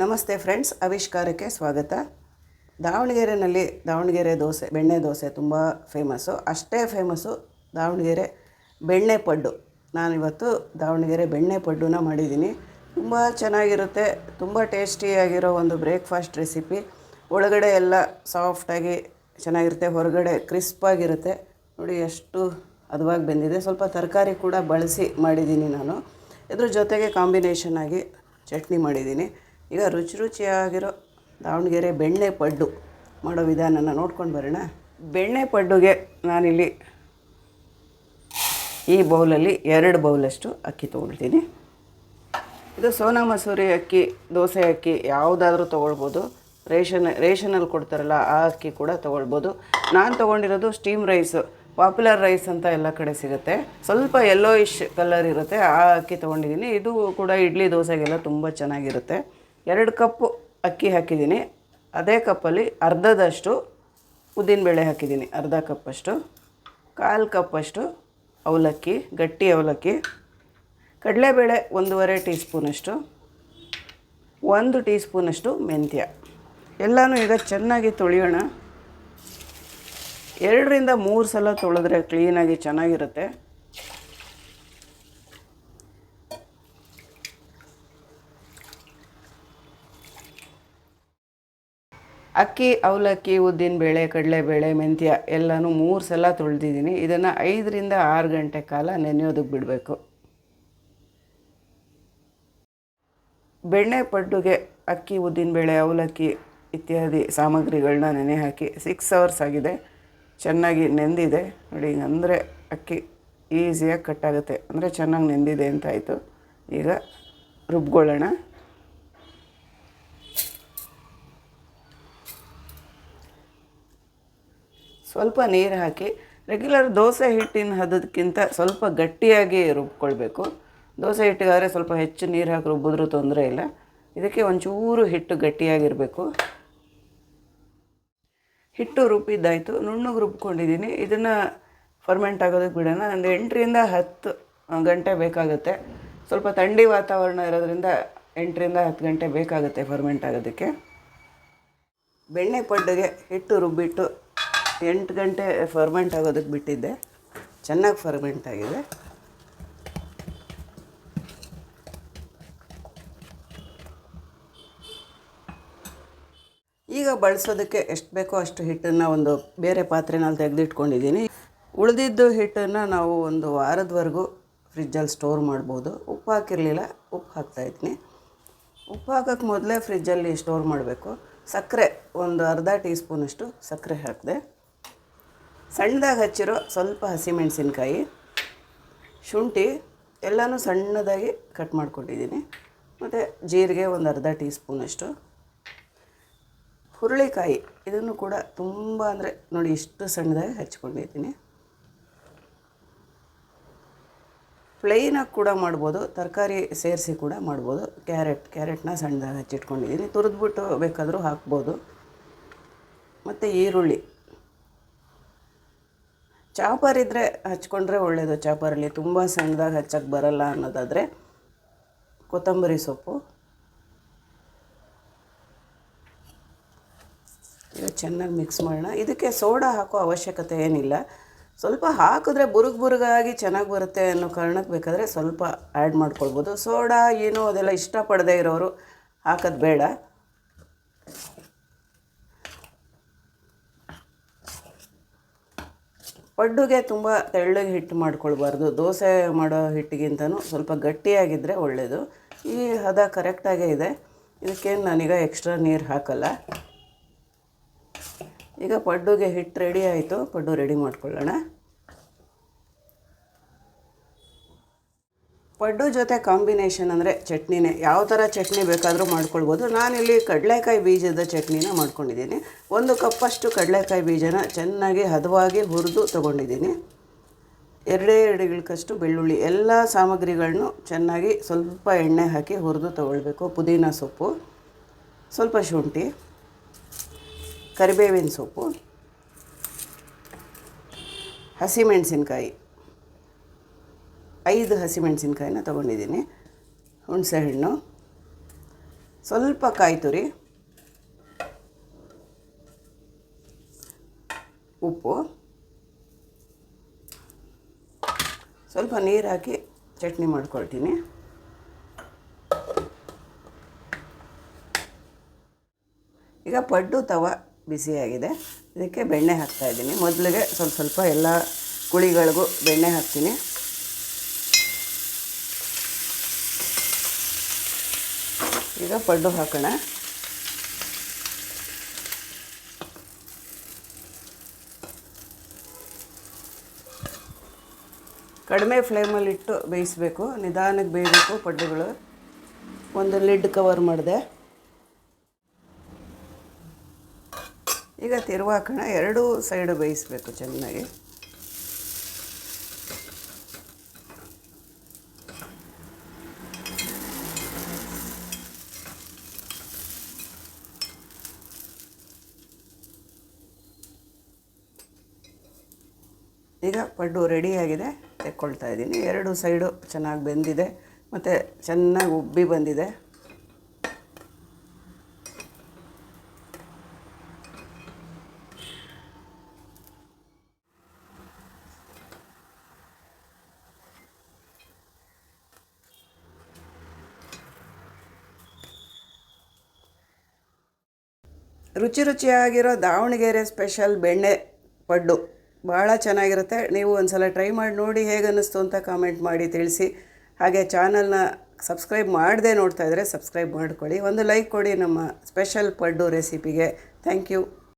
ನಮಸ್ತೆ ಫ್ರೆಂಡ್ಸ್, ಆವಿಷ್ಕಾರಕ್ಕೆ ಸ್ವಾಗತ. ದಾವಣಗೆರೆಯಲ್ಲಿ ದಾವಣಗೆರೆ ದೋಸೆ, ಬೆಣ್ಣೆ ದೋಸೆ ತುಂಬ ಫೇಮಸ್ಸು ಅಷ್ಟೇ ಫೇಮಸ್ಸು ದಾವಣಗೆರೆ ಬೆಣ್ಣೆ ಪಡ್ಡು. ನಾನಿವತ್ತು ದಾವಣಗೆರೆ ಬೆಣ್ಣೆ ಪಡ್ಡುನ ಮಾಡಿದ್ದೀನಿ. ತುಂಬ ಚೆನ್ನಾಗಿರುತ್ತೆ, ತುಂಬ ಟೇಸ್ಟಿಯಾಗಿರೋ ಒಂದು ಬ್ರೇಕ್ಫಾಸ್ಟ್ ರೆಸಿಪಿ ಒಳಗಡೆ ಎಲ್ಲ ಸಾಫ್ಟಾಗಿ ಚೆನ್ನಾಗಿರುತ್ತೆ, ಹೊರಗಡೆ ಕ್ರಿಸ್ಪಾಗಿರುತ್ತೆ ನೋಡಿ ಎಷ್ಟು ಹದವಾಗಿ ಬೆಂದಿದೆ. ಸ್ವಲ್ಪ ತರಕಾರಿ ಕೂಡ ಬಳಸಿ ಮಾಡಿದ್ದೀನಿ ನಾನು. ಇದ್ರ ಜೊತೆಗೆ ಕಾಂಬಿನೇಷನ್ ಆಗಿ ಚಟ್ನಿ ಮಾಡಿದ್ದೀನಿ. ಈಗ ರುಚಿ ರುಚಿಯಾಗಿರೋ ದಾವಣಗೆರೆ ಬೆಣ್ಣೆ ಪಡ್ಡು ಮಾಡೋ ವಿಧಾನನ ನೋಡ್ಕೊಂಡು ಬರೋಣ. ಬೆಣ್ಣೆ ಪಡ್ಡುಗೆ ನಾನಿಲ್ಲಿ ಈ ಬೌಲಲ್ಲಿ ಎರಡು ಬೌಲಷ್ಟು ಅಕ್ಕಿ ತೊಗೊಳ್ತೀನಿ ಇದು ಸೋನಾ ಮಸೂರಿ ಅಕ್ಕಿ, ದೋಸೆ ಅಕ್ಕಿ ಯಾವುದಾದ್ರೂ ತೊಗೊಳ್ಬೋದು. ರೇಷನ್, ರೇಷನಲ್ಲಿ ಕೊಡ್ತಾರಲ್ಲ ಆ ಅಕ್ಕಿ ಕೂಡ ತೊಗೊಳ್ಬೋದು. ನಾನು ತೊಗೊಂಡಿರೋದು ಸ್ಟೀಮ್ ರೈಸು, ಪಾಪ್ಯುಲರ್ ರೈಸ್ ಅಂತ ಎಲ್ಲ ಕಡೆ ಸಿಗುತ್ತೆ. ಸ್ವಲ್ಪ ಯೆಲ್ಲೋಯಿಶ್ ಕಲರ್ ಇರುತ್ತೆ, ಆ ಅಕ್ಕಿ ತೊಗೊಂಡಿದ್ದೀನಿ. ಇದು ಕೂಡ ಇಡ್ಲಿ ದೋಸೆಗೆಲ್ಲ ತುಂಬ ಚೆನ್ನಾಗಿರುತ್ತೆ. ಎರಡು ಕಪ್ಪು ಅಕ್ಕಿ ಹಾಕಿದ್ದೀನಿ. ಅದೇ ಕಪ್ಪಲ್ಲಿ ಅರ್ಧದಷ್ಟು ಉದ್ದಿನಬೇಳೆ ಹಾಕಿದ್ದೀನಿ. ಅರ್ಧ ಕಪ್ಪಷ್ಟು, ಕಾಲು ಕಪ್ಪಷ್ಟು ಅವಲಕ್ಕಿ, ಗಟ್ಟಿ ಅವಲಕ್ಕಿ, ಕಡಲೆಬೇಳೆ ಒಂದೂವರೆ ಟೀ ಸ್ಪೂನಷ್ಟು ಒಂದು ಟೀ ಸ್ಪೂನಷ್ಟು ಮೆಂತ್ಯ. ಎಲ್ಲನೂ ಈಗ ಚೆನ್ನಾಗಿ ತೊಳೆಯೋಣ. ಎರಡರಿಂದ ಮೂರು ಸಲ ತೊಳೆದ್ರೆ ಕ್ಲೀನಾಗಿ ಚೆನ್ನಾಗಿರುತ್ತೆ. ಅಕ್ಕಿ ಅವಲಕ್ಕಿ ಉದ್ದಿನಬೇಳೆ ಕಡಲೆಬೇಳೆ ಮೆಂತ್ಯ ಎಲ್ಲನೂ ಮೂರು ಸಲ ತೊಳೆದಿದ್ದೀನಿ. ಇದನ್ನು ಐದರಿಂದ ಆರು ಗಂಟೆ ಕಾಲ ನೆನೆಯೋದಕ್ಕೆ ಬಿಡಬೇಕು. ಬೆಣ್ಣೆ ಪಡ್ಡುಗೆ ಅಕ್ಕಿ, ಉದ್ದಿನ ಬೇಳೆ ಅವಲಕ್ಕಿ ಇತ್ಯಾದಿ ಸಾಮಗ್ರಿಗಳನ್ನ ನೆನೆ ಹಾಕಿ ಸಿಕ್ಸ್ ಅವರ್ಸ್ ಆಗಿದೆ. ಚೆನ್ನಾಗಿ ನೆಂದಿದೆ. ನೋಡಿ ಅಂದರೆ ಅಕ್ಕಿ ಈಸಿಯಾಗಿ ಕಟ್ಟಾಗುತ್ತೆ ಅಂದರೆ ಚೆನ್ನಾಗಿ ನೆಂದಿದೆ ಅಂತಾಯಿತು ಈಗ ರುಬ್ಕೊಳ್ಳೋಣ. ಸ್ವಲ್ಪ ನೀರು ಹಾಕಿ ರೆಗ್ಯುಲರ್ ದೋಸೆ ಹಿಟ್ಟಿನ ಹದಕ್ಕಿಂತ ಸ್ವಲ್ಪ ಗಟ್ಟಿಯಾಗಿ ರುಬ್ಕೊಳ್ಬೇಕು. ದೋಸೆ ಹಿಟ್ಟಿಗಾದರೆ ಸ್ವಲ್ಪ ಹೆಚ್ಚು ನೀರು ಹಾಕಿ ರುಬ್ಬಿದ್ರೂ ತೊಂದರೆ ಇಲ್ಲ. ಇದಕ್ಕೆ ಒಂಚೂರು ಹಿಟ್ಟು ಗಟ್ಟಿಯಾಗಿರಬೇಕು. ಹಿಟ್ಟು ರುಬ್ಬಿದ್ದಾಯಿತು. ನುಣ್ಣಗೆ ರುಬ್ಕೊಂಡಿದ್ದೀನಿ. ಇದನ್ನು ಫರ್ಮೆಂಟ್ ಆಗೋದಕ್ಕೆ ಬಿಡೋಣ. ಒಂದು ಎಂಟರಿಂದ ಹತ್ತು ಗಂಟೆ ಬೇಕಾಗುತ್ತೆ. ಸ್ವಲ್ಪ ಥಂಡಿ ವಾತಾವರಣ ಇರೋದ್ರಿಂದ ಎಂಟರಿಂದ ಹತ್ತು ಗಂಟೆ ಬೇಕಾಗುತ್ತೆ ಫರ್ಮೆಂಟ್ ಆಗೋದಕ್ಕೆ. ಬೆಣ್ಣೆ ಪಡ್ಡುಗೆ ಹಿಟ್ಟು ರುಬ್ಬಿಟ್ಟು ಎಂಟು ಗಂಟೆ ಫರ್ಮೆಂಟ್ ಆಗೋದಕ್ಕೆ ಬಿಟ್ಟಿದ್ದೆ. ಚೆನ್ನಾಗಿ ಫರ್ಮೆಂಟ್ ಆಗಿದೆ. ಈಗ ಬಳಸೋದಕ್ಕೆ ಎಷ್ಟು ಬೇಕೋ ಅಷ್ಟು ಹಿಟ್ಟನ್ನು ಒಂದು ಬೇರೆ ಪಾತ್ರೆನಲ್ಲಿ ತೆಗೆದಿಟ್ಕೊಂಡಿದ್ದೀನಿ. ಉಳಿದಿದ್ದು ಹಿಟ್ಟನ್ನು ನಾವು ಒಂದು ವಾರದವರೆಗೂ ಫ್ರಿಜ್ಜಲ್ಲಿ ಸ್ಟೋರ್ ಮಾಡ್ಬೋದು. ಉಪ್ಪು ಹಾಕಿರಲಿಲ್ಲ, ಉಪ್ಪು ಹಾಕ್ತಾಯಿದ್ದೀನಿ ಉಪ್ಪು ಹಾಕೋಕ್ಕೆ ಮೊದಲೇ ಫ್ರಿಜ್ಜಲ್ಲಿ ಸ್ಟೋರ್ ಮಾಡಬೇಕು. ಸಕ್ಕರೆ ಒಂದು ಅರ್ಧ ಟೀ ಸ್ಪೂನಷ್ಟು ಸಕ್ಕರೆ ಹಾಕಿದೆ. ಸಣ್ಣದಾಗಿ ಹಚ್ಚಿರೋ ಸ್ವಲ್ಪ ಹಸಿಮೆಣಸಿನ್ಕಾಯಿ ಶುಂಠಿ ಎಲ್ಲನೂ ಸಣ್ಣದಾಗಿ ಕಟ್ ಮಾಡ್ಕೊಂಡಿದ್ದೀನಿ. ಮತ್ತು ಜೀರಿಗೆ ಒಂದು ಅರ್ಧ ಟೀ ಸ್ಪೂನಷ್ಟು ಹುರುಳಿಕಾಯಿ ಇದನ್ನು ಕೂಡ ತುಂಬ ಅಂದರೆ ನೋಡಿ ಇಷ್ಟು ಸಣ್ಣದಾಗಿ ಹಚ್ಕೊಂಡಿದ್ದೀನಿ. ಪ್ಲೈನಾಗಿ ಕೂಡ ಮಾಡ್ಬೋದು, ತರಕಾರಿ ಸೇರಿಸಿ ಕೂಡ ಮಾಡ್ಬೋದು. ಕ್ಯಾರೆಟ್, ಕ್ಯಾರೆಟ್ನ ಸಣ್ಣದಾಗಿ ಹಚ್ಚಿಟ್ಕೊಂಡಿದ್ದೀನಿ. ತುರಿದ್ಬಿಟ್ಟು ಬೇಕಾದರೂ ಹಾಕ್ಬೋದು. ಮತ್ತು ಈರುಳ್ಳಿ. ಚಾಪರ್ ಇದ್ದರೆ ಹಚ್ಕೊಂಡ್ರೆ ಒಳ್ಳೆಯದು ಚಾಪರಲ್ಲಿ ತುಂಬ ಸಣ್ಣದಾಗಿ ಹಚ್ಚಕ್ಕೆ ಬರಲ್ಲ ಅನ್ನೋದಾದರೆ ಕೊತ್ತಂಬರಿ ಸೊಪ್ಪು. ಈಗ ಚೆನ್ನಾಗಿ ಮಿಕ್ಸ್ ಮಾಡೋಣ. ಇದಕ್ಕೆ ಸೋಡಾ ಹಾಕೋ ಅವಶ್ಯಕತೆ ಏನಿಲ್ಲ. ಸ್ವಲ್ಪ ಹಾಕಿದ್ರೆ ಬುರುಗ್ ಬುರುಗಾಗಿ ಚೆನ್ನಾಗಿ ಬರುತ್ತೆ ಅನ್ನೋ ಕಾರಣಕ್ಕೆ ಬೇಕಾದರೆ ಸ್ವಲ್ಪ ಆ್ಯಡ್ ಮಾಡ್ಕೊಳ್ಬೋದು. ಸೋಡಾ, ಏನೋ ಅದೆಲ್ಲ ಇಷ್ಟಪಡದೇ ಇರೋರು ಹಾಕೋದು ಬೇಡ. ಪಡ್ಡುಗೆ ತುಂಬ ತೆಳ್ಳಗೆ ಹಿಟ್ಟು ಮಾಡ್ಕೊಳ್ಬಾರ್ದು. ದೋಸೆ ಮಾಡೋ ಹಿಟ್ಟಿಗಿಂತನೂ ಸ್ವಲ್ಪ ಗಟ್ಟಿಯಾಗಿದ್ದರೆ ಒಳ್ಳೆಯದು ಈ ಹದ ಕರೆಕ್ಟಾಗೇ ಇದೆ. ಇದಕ್ಕೇನು ನಾನೀಗ ಎಕ್ಸ್ಟ್ರಾ ನೀರು ಹಾಕಲ್ಲ. ಈಗ ಪಡ್ಡುಗೆ ಹಿಟ್ಟು ರೆಡಿ ಆಯಿತು. ಪಡ್ಡು ರೆಡಿ ಮಾಡ್ಕೊಳ್ಳೋಣ. ಪಡ್ಡು ಜೊತೆ ಕಾಂಬಿನೇಷನ್ ಅಂದರೆ ಚಟ್ನಿನೇ. ಯಾವ ಥರ ಚಟ್ನಿ ಬೇಕಾದರೂ ಮಾಡ್ಕೊಳ್ಬೋದು. ನಾನಿಲ್ಲಿ ಕಡಲೆಕಾಯಿ ಬೀಜದ ಚಟ್ನಿನ ಮಾಡ್ಕೊಂಡಿದ್ದೀನಿ. ಒಂದು ಕಪ್ಪಷ್ಟು ಕಡಲೆಕಾಯಿ ಬೀಜನ ಚೆನ್ನಾಗಿ ಹದವಾಗಿ ಹುರಿದು ತೊಗೊಂಡಿದ್ದೀನಿ. ಎರಡೇ ಎರಡು ಇಳ್ಕಷ್ಟು ಬೆಳ್ಳುಳ್ಳಿ, ಎಲ್ಲ ಸಾಮಗ್ರಿಗಳನ್ನು ಚೆನ್ನಾಗಿ ಸ್ವಲ್ಪ ಎಣ್ಣೆ ಹಾಕಿ ಹುರಿದು ತೊಗೊಳ್ಬೇಕು. ಪುದೀನ ಸೊಪ್ಪು, ಸ್ವಲ್ಪ ಶುಂಠಿ, ಕರಿಬೇವಿನ ಸೊಪ್ಪು, ಹಸಿಮೆಣಸಿನ್ಕಾಯಿ. ಐದು ಹಸಿಮೆಣಸಿನ್ಕಾಯಿನ ತೊಗೊಂಡಿದ್ದೀನಿ. ಹುಣಸೆಹಣ್ಣು. ಸ್ವಲ್ಪ ಕಾಯಿ ತುರಿ. ಉಪ್ಪು. ಸ್ವಲ್ಪ ನೀರು ಹಾಕಿ ಚಟ್ನಿ ಮಾಡ್ಕೊಳ್ತೀನಿ. ಈಗ ಪಡ್ಡು ತವ ಬಿಸಿಯಾಗಿದೆ. ಇದಕ್ಕೆ ಬೆಣ್ಣೆ ಹಾಕ್ತಾ ಇದ್ದೀನಿ. ಮೊದಲಿಗೆ ಸ್ವಲ್ಪ ಸ್ವಲ್ಪ ಎಲ್ಲ ಕುಳಿಗಳಿಗೂ ಬೆಣ್ಣೆ ಹಾಕ್ತೀನಿ. ಈಗ ಪಡ್ಡು ಹಾಕೋಣ. ಕಡಿಮೆ ಫ್ಲೇಮಲ್ಲಿಟ್ಟು ಬೇಯಿಸಬೇಕು. ನಿಧಾನಕ್ಕೆ ಬೇಯಬೇಕು ಪಡ್ಡುಗಳು ಒಂದು ಲಿಡ್ ಕವರ್ ಮಾಡಿದೆ. ಈಗ ತಿರುವಾಕೋಣ. ಎರಡೂ ಸೈಡು ಬೇಯಿಸಬೇಕು ಚೆನ್ನಾಗಿ. ಈಗ ಪಡ್ಡು ರೆಡಿಯಾಗಿದೆ ತೆಕ್ಕೊಳ್ತಾ ಇದ್ದೀನಿ. ಎರಡು ಸೈಡು ಚೆನ್ನಾಗಿ ಬೆಂದಿದೆ, ಮತ್ತು ಚೆನ್ನಾಗಿ ಉಬ್ಬಿ ಬಂದಿದೆ. ರುಚಿ ರುಚಿಯಾಗಿರೋ ದಾವಣಗೆರೆ ಸ್ಪೆಷಲ್ ಬೆಣ್ಣೆ ಪಡ್ಡು. ಭಾಳ ಚೆನ್ನಾಗಿರುತ್ತೆ. ನೀವು ಒಂದು ಸಲ ಟ್ರೈ ಮಾಡಿ ನೋಡಿ ಹೇಗೆ ಅನ್ನಿಸ್ತು ಅಂತ ಕಾಮೆಂಟ್ ಮಾಡಿ ತಿಳಿಸಿ. ಹಾಗೆ ಚಾನಲ್ನ ಸಬ್ಸ್ಕ್ರೈಬ್ ಮಾಡದೆ ನೋಡ್ತಾ ಇದ್ದರೆ ಸಬ್ಸ್ಕ್ರೈಬ್ ಮಾಡ್ಕೊಳ್ಳಿ. ಒಂದು ಲೈಕ್ ಕೊಡಿ ನಮ್ಮ ಸ್ಪೆಷಲ್ ಪಡ್ಡು ರೆಸಿಪಿಗೆ ಥ್ಯಾಂಕ್ ಯು